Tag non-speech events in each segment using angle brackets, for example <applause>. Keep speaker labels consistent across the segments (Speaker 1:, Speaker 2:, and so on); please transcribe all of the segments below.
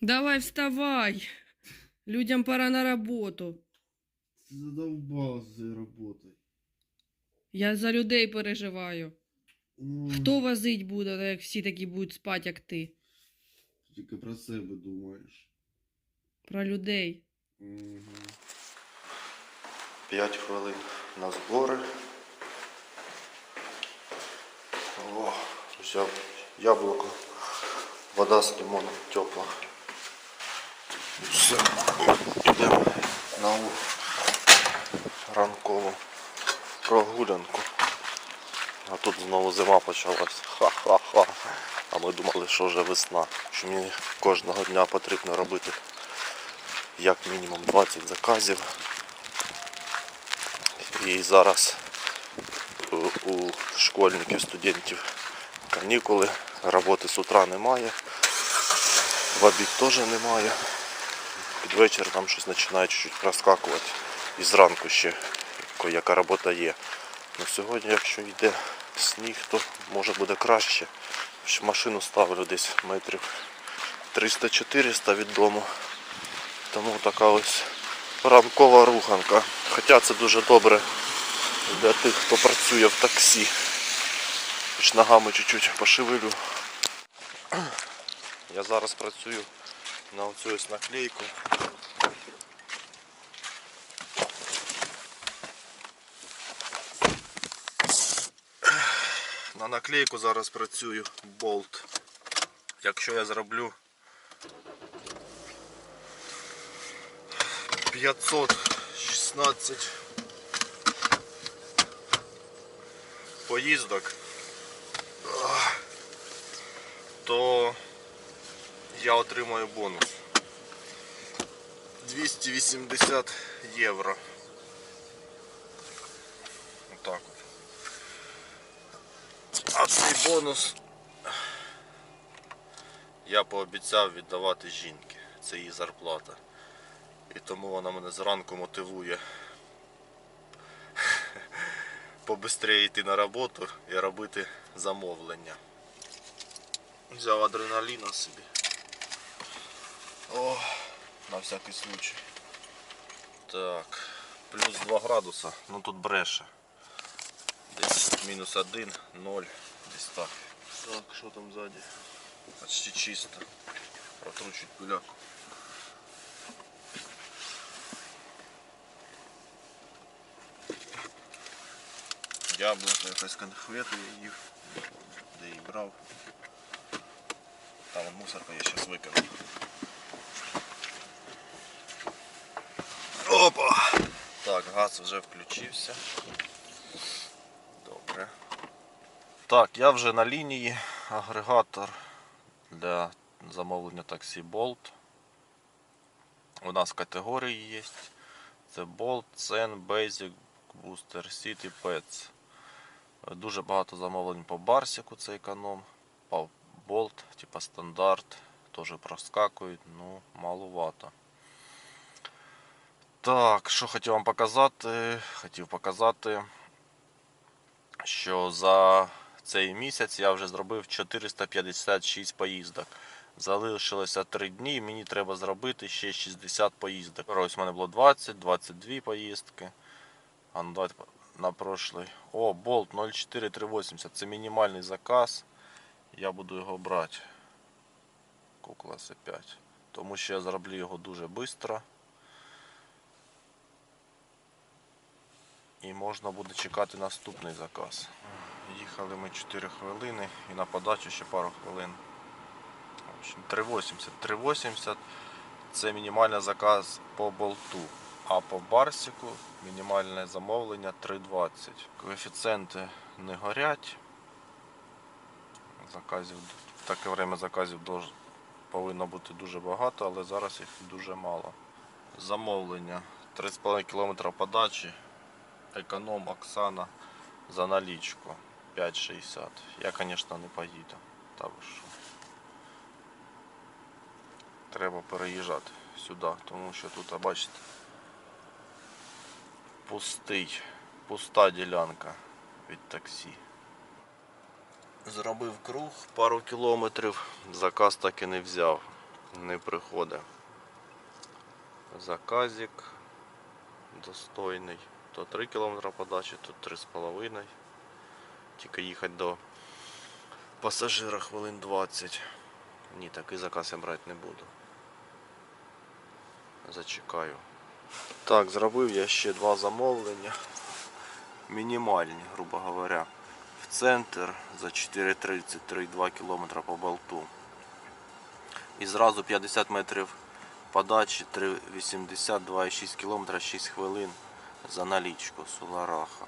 Speaker 1: Давай вставай. Людям пора на роботу.
Speaker 2: Ти задовбав з цією роботою.
Speaker 1: Я за людей переживаю.
Speaker 2: Ну,
Speaker 1: Хто возить буде, як всі такі будуть спати, як ти?
Speaker 2: ти Тільки про себе думаєш.
Speaker 1: Про людей.
Speaker 2: Угу.
Speaker 3: 5 хвилин на збори. О, взяв яблуко, вода з лимоном тепла. Все, йдемо на ранкову прогулянку. А тут знову зима почалась. Ха-ха-ха. А ми думали, що вже весна. Що мені кожного дня потрібно робити як мінімум 20 заказів. І зараз у, у школьників, студентів канікули, роботи з утра немає, в обід теж немає. Під вечір там щось починає чуть-чуть проскакувати. І зранку ще яка робота є. Ну сьогодні, якщо йде сніг, то може буде краще. Ще Машину ставлю десь метрів 300-400 від дому. Тому така ось ранкова руханка. Хоча це дуже добре для тих, хто працює в таксі. Хоч ногами чуть-чуть пошевелю. Я зараз працюю на оцю ось наклейку. На наклейку зараз працюю болт. Якщо я зроблю 516 поїздок, то я отримаю бонус 280 євро. Отак от. А цей бонус я пообіцяв віддавати жінки. Це її зарплата. І тому вона мене зранку мотивує <laughs> побистрее йти на роботу і робити замовлення. Взяв адреналіна собі. О, на всякий случай. Так, плюс 2 градуса. Ну тут бреше. Десь мінус 1, 0, десь так. Так, що там ззаді? Почти чисто. Протру чуть пиляку. Яблуко, якась конфети я їв, де її брав. Там мусорка я зараз викину. Опа! Так, газ вже включився. Добре. Так, я вже на лінії. Агрегатор для замовлення таксі Bolt. У нас категорії є. Це Bolt, Zen, Basic, Booster, City, Pets. Дуже багато замовлень по Барсіку, це економ. По Bolt, типа стандарт, теж проскакують, ну, малувато. Так, що хотів вам показати? Хотів показати, що за цей місяць я вже зробив 456 поїздок. Залишилося 3 дні, і мені треба зробити ще 60 поїздок. Ось в мене було 20, 22 поїздки. А ну давайте на прошлий. О, болт 04380. Це мінімальний заказ. Я буду його брати. Кукла С5. Тому що я зроблю його дуже швидко. І можна буде чекати наступний заказ. Їхали ми 4 хвилини і на подачу ще пару хвилин. В общем, 380. 380 це мінімальний заказ по болту. А по барсику мінімальне замовлення 3,20. Коефіцієнти не горять. Заказів в таке время заказів повинно бути дуже багато, але зараз їх дуже мало. Замовлення 3,5 км подачі. Економ Оксана за налічку 5,60. Я, звісно, не поїду. Та що. Треба переїжджати сюди, тому що тут, бачите, пустий, пуста ділянка від таксі. Зробив круг пару кілометрів, заказ так і не взяв. не приходить. Заказик достойний. То 3 км подачі, то 3,5. Тільки їхати до пасажира хвилин 20. Ні, такий заказ я брати не буду. Зачекаю. Так, зробив я ще два замовлення. Мінімальні, грубо говоря. В центр за 4,30 3,2 км по болту. І зразу 50 метрів подачі 3,80 2,6 км 6 хвилин за налічку Сулараха.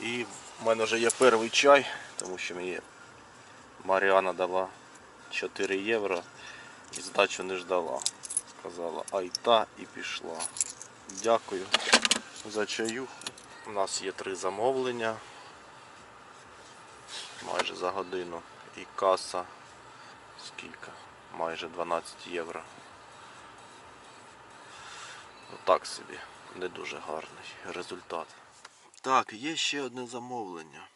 Speaker 3: І в мене вже є перший чай, тому що мені Маріана дала 4 євро і здачу не ждала. Сказала айта і пішла. Дякую за чаюху. У нас є три замовлення. Майже за годину. І каса скільки? Майже 12 євро. Отак собі. Не дуже гарний результат. Так, є ще одне замовлення.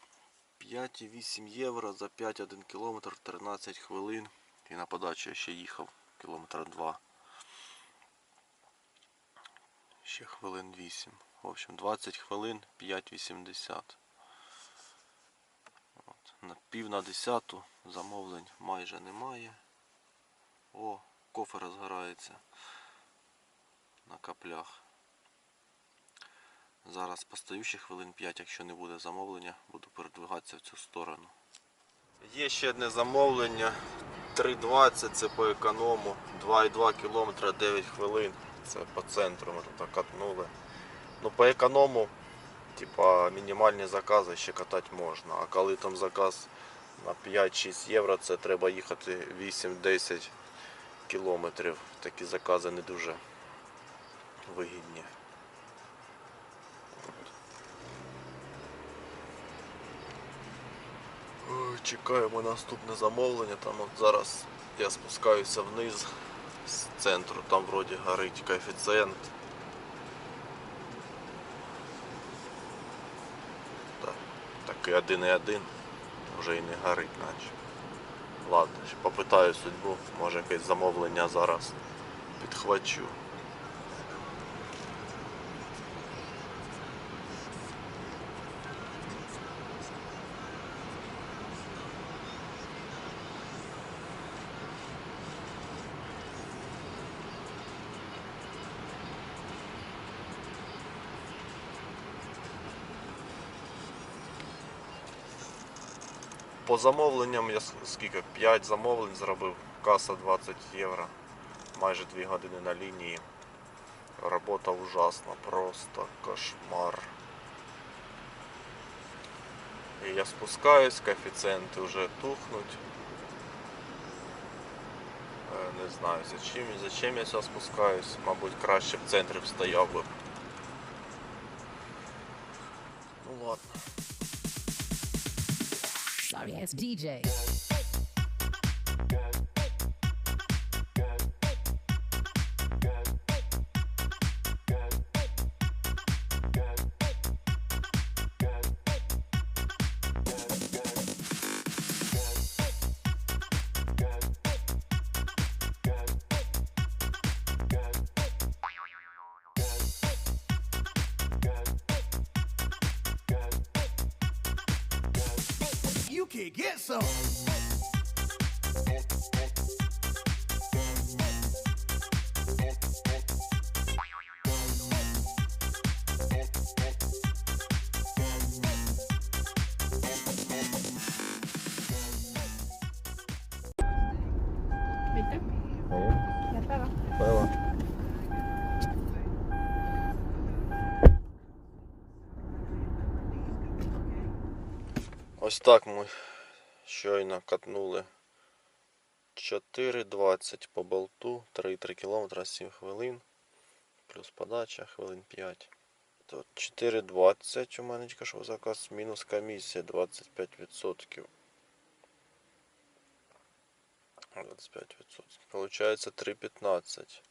Speaker 3: 5,8 євро за 5,1 кілометр 13 хвилин. І на подачу я ще їхав кілометр 2. Ще хвилин 8. В общем, 20 хвилин 5,80. На пів на десяту замовлень майже немає. О, кофе розгорається на каплях. Зараз постою ще хвилин 5, якщо не буде замовлення, буду передвигатися в цю сторону. Є ще одне замовлення. 3,20 це по економу, 2,2 км 9 хвилин. Це по центру ми тут катнули. Ну по економу, типа мінімальні закази ще катати можна. А коли там заказ на 5-6 євро, це треба їхати 8-10 кілометрів. Такі закази не дуже вигідні. Чекаємо наступне замовлення. Там от зараз я спускаюся вниз з центру, там вроді горить коефіцієнт. Так, такий 1,1 вже і не горить наче. Ладно, попитаю судьбу, може якесь замовлення зараз підхвачу. По замовленням я скільки? 5 замовлень зробив, каса 20 євро, майже 2 години на лінії. Робота ужасна, просто кошмар. І я спускаюсь, коефіцієнти вже тухнуть. Е, Не знаю за чим, за чим я сюди спускаюсь. Мабуть, краще в центрі стояв би.
Speaker 4: DJ.
Speaker 5: You can get some.
Speaker 3: Ось так ми щойно катнули 4,20 по болту, 3,3 км 7 хвилин, плюс подача хвилин 5. Тут 4,20 у мене що заказ, мінус комісія 25%. 25%. Получається 3,15.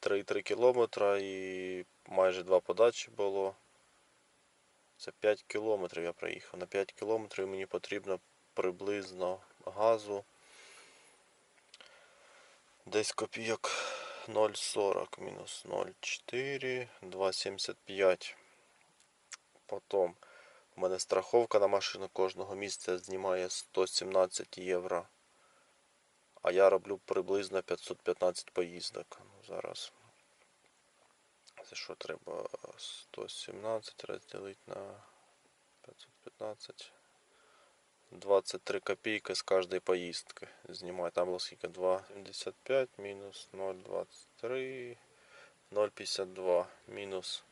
Speaker 3: 3,3 кілометра і майже 2 подачі було. Це 5 кілометрів я проїхав. На 5 кілометрів мені потрібно приблизно газу Десь копійок 0,40 мінус 0,4, 2,75. Потім у мене страховка на машину кожного місяця знімає 117 євро. А я роблю приблизно 515 поїздок. Ну, зараз. Це що треба 117 розділити на 515. 23 копійки з кожної поїздки. Знімаю. Там було скільки? 2,75 мінус 0,23. 0,52 мінус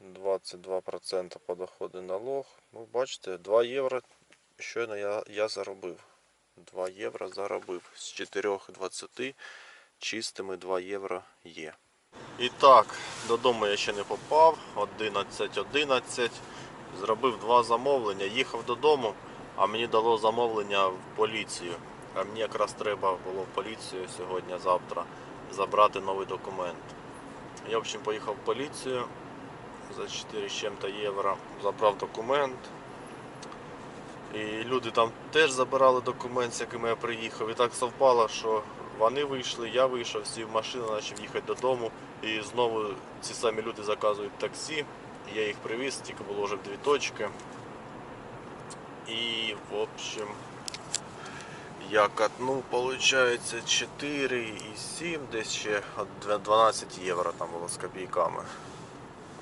Speaker 3: 22% подоходи налог. Ну, бачите, 2 євро щойно я, я заробив. 2 євро заробив. З 4,20 чистими 2 євро є. І так, додому я ще не попав. 11.11. Зробив два замовлення. Їхав додому, а мені дало замовлення в поліцію. А мені якраз треба було в поліцію сьогодні-завтра забрати новий документ. Я, в общем, поїхав в поліцію за 4 з чим-то євро, забрав документ. І люди там теж забирали документ, з яким я приїхав. І так совпало, що вони вийшли, я вийшов, сів в машину, почав їхати додому. І знову ці самі люди заказують таксі. Я їх привіз, тільки було вже в дві точки. І в общем я катнув, виходить, 4 і 7, десь ще 12 євро там було з копійками.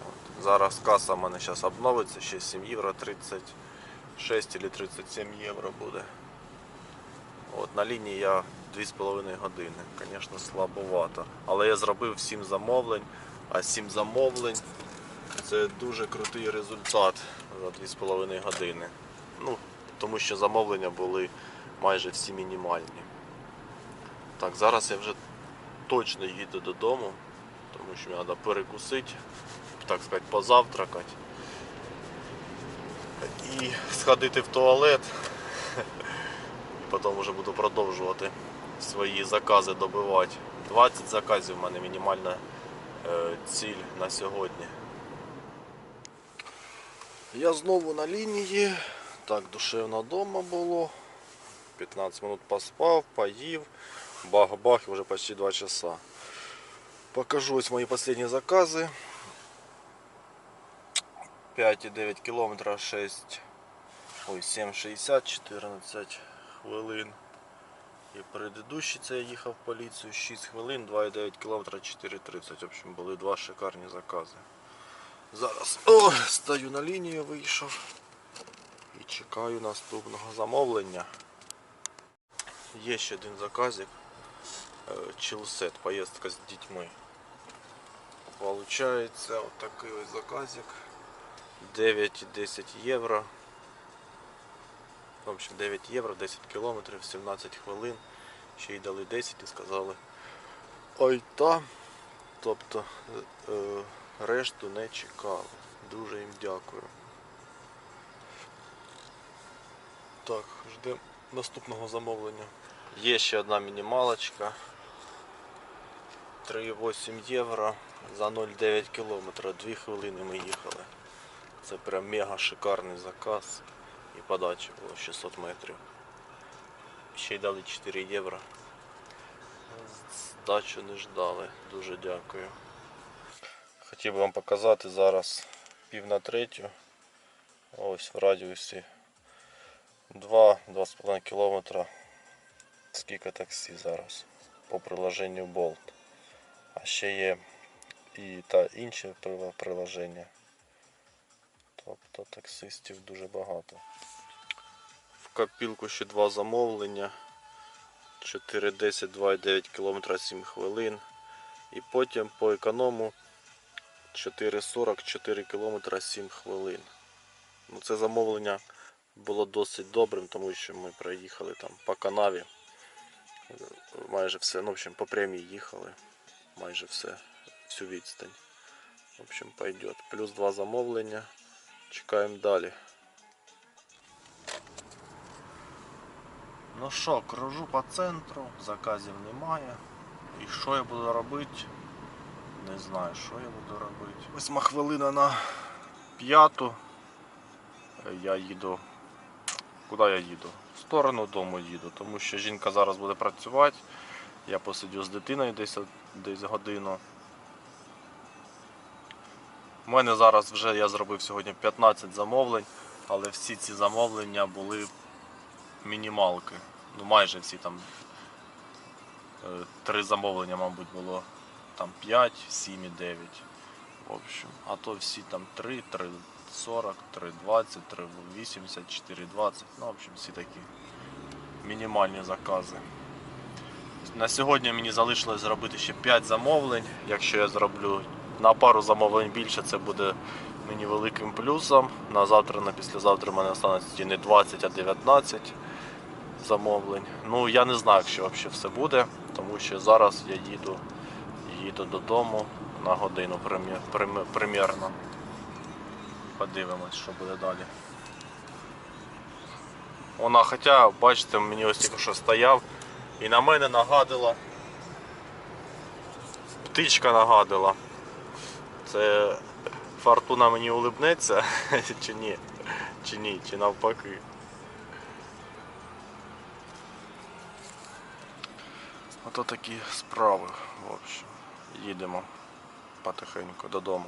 Speaker 3: От. Зараз каса в мене зараз обновиться, ще 7 євро 36 або 37 євро буде. От, на лінії я 2,5 години. Звісно, слабовато. Але я зробив 7 замовлень, а 7 замовлень це дуже крутий результат за 2,5 години. Ну, тому що замовлення були майже всі мінімальні. Так, зараз я вже точно їду додому, тому що мені треба перекусити, так сказати, позавтракати. І сходити в туалет. <laughs> Потім вже буду продовжувати свої закази добивати. 20 заказів в мене мінімальна е, ціль на сьогодні. Я знову на лінії. Так, душевно вдома було. 15 минут поспав, поїв. Бах-бах, вже почти 2 часа. Покажу ось мої останні закази. 5,9 кілометра, 6, ой, 7,60, 14 хвилин. І предыдущий це я їхав в поліцію 6 хвилин, 2,9 кілометра, 4,30. В общем, були два шикарні закази. Зараз о, стою на лінію, вийшов і чекаю наступного замовлення. Є ще один заказик. Чилсет, поїздка з дітьми. Получається отакий ось заказик. 9-10 євро. В общем, 9 євро, 10 кілометрів, 17 хвилин. Ще й дали 10 і сказали. Ой та. Тобто е, е, решту не чекали. Дуже їм дякую. Так, ждемо наступного замовлення. Є ще одна мінімалочка. 3,8 євро за 0,9 кілометра. 2 хвилини ми їхали. Це прям мега шикарний заказ. І подача було 600 метрів. Ще й дали 4 євро. Здачу не ждали. Дуже дякую. Хотів би вам показати зараз пів на третю. Ось в радіусі 2-2,5 кілометра. Скільки таксі зараз по приложенню Bolt. А ще є і та прила- приложення. Тобто таксистів дуже багато. В копілку ще два замовлення. 4,10, 2,9 км 7 хвилин. І потім по економу 4,40, 4 км 7 хвилин. Ну, це замовлення було досить добрим, тому що ми проїхали там по канаві. Майже все, ну, в общем, по прямій їхали. Майже все, всю відстань. В общем, пойдет. Плюс два замовлення. Чекаємо далі. Ну що, кружу по центру, заказів немає. І що я буду робити? Не знаю, що я буду робити. Восьма хвилина на п'яту. Я їду. Куди я їду? в сторону дому їду, тому що жінка зараз буде працювати. Я посидю з дитиною десь, десь годину. У мене зараз вже я зробив сьогодні 15 замовлень, але всі ці замовлення були мінімалки. Ну майже всі там. е, Три замовлення, мабуть, було там 5, 7 і 9. В общем, а то всі там 3, 3, 40, 3, 20, 3, 80, 4, 20. Ну, в общем, всі такі мінімальні закази. На сьогодні мені залишилось зробити ще 5 замовлень. Якщо я зроблю на пару замовлень більше, це буде мені великим плюсом. На завтра, на післязавтра в мене останеться не 20, а 19 замовлень. Ну я не знаю, якщо взагалі все буде, тому що зараз я їду, їду додому на годину примі- примі- примірно. Подивимось, що буде далі. Вона, хоча, бачите, мені ось тільки що стояв і на мене нагадила. Птичка нагадила. Це фортуна мені улибнеться <laughs> чи ні? Чи ні, чи навпаки. Ото такі справи, в общем. Їдемо потихеньку додому.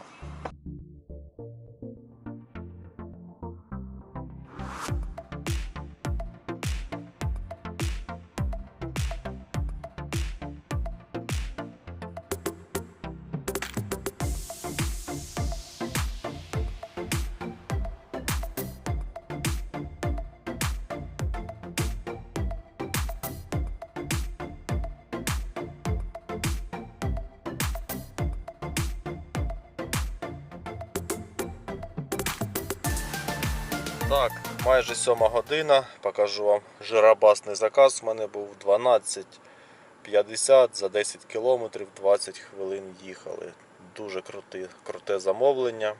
Speaker 3: Так, майже сьома година. Покажу вам жиробасний заказ. У мене був 12.50 за 10 кілометрів 20 хвилин їхали. Дуже круте, круте замовлення.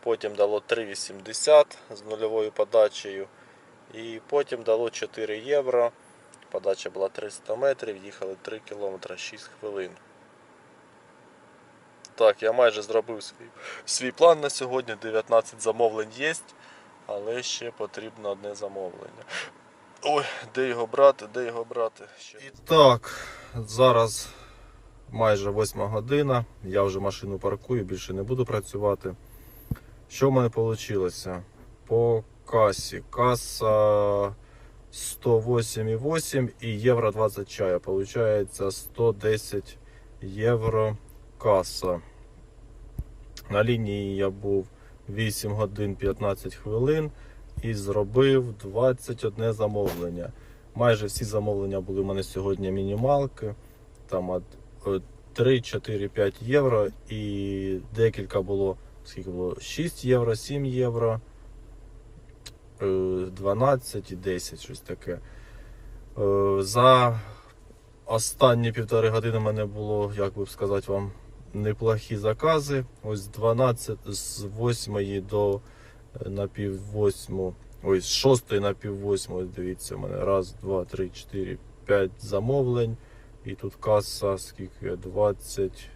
Speaker 3: Потім дало 3,80 з нульовою подачею. І потім дало 4 євро. Подача була 300 метрів, їхали 3 кілометри 6 хвилин. Так, я майже зробив свій, свій план на сьогодні. 19 замовлень є але ще потрібно одне замовлення. Ой, де його брати, де його брати? Ще. І так, зараз майже 8 година. Я вже машину паркую, більше не буду працювати. Що в мене вийшло? По касі. Каса 108,8 і євро 20 чая. Получається 110 євро каса. На лінії я був 8 годин 15 хвилин і зробив 21 замовлення. Майже всі замовлення були у мене сьогодні мінімалки. Там от, от 3, 4, 5 євро і декілька було, скільки було 6 євро, 7 євро, е, 12 і 10, щось таке. Е, За останні півтори години в мене було, як би сказати вам, неплохі закази. Ось з 12, з 8 до е, на пів 8, ой, з 6 на пів 8, ось дивіться, у мене раз, два, три, чотири, п'ять замовлень. І тут каса, скільки 20,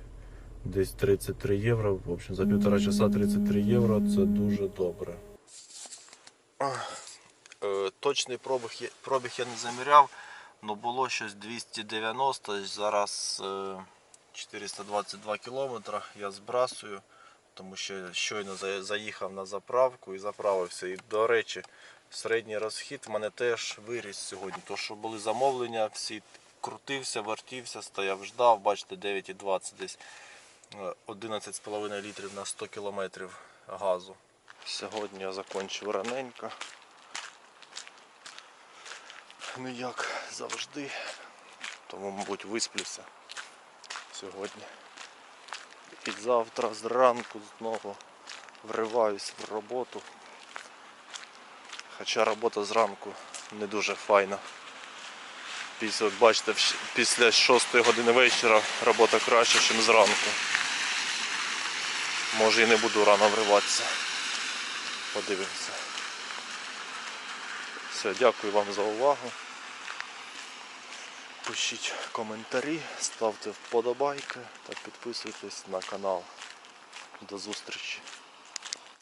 Speaker 3: десь 33 євро. В общем, за півтора часа 33 євро це дуже добре. Е, Точний пробіг, пробіг я не заміряв, але було щось 290, зараз е, 422 кілометри я збрасую, тому що щойно заїхав на заправку і заправився. І, до речі, середній розхід в мене теж виріс сьогодні. То, що були замовлення, всі крутився, вертівся, стояв, ждав, бачите, 9,20 десь е, 11,5 літрів на 100 кілометрів газу. Сьогодні я закінчив раненько. Ну як завжди. Тому, мабуть, висплюся сьогодні. І завтра зранку знову вриваюсь в роботу. Хоча робота зранку не дуже файна. Після, бачите, після 6 години вечора робота краще, ніж зранку. Може і не буду рано вриватися. Подивимося. Все, дякую вам за увагу. Пишіть коментарі, ставте вподобайки та підписуйтесь на канал. До зустрічі!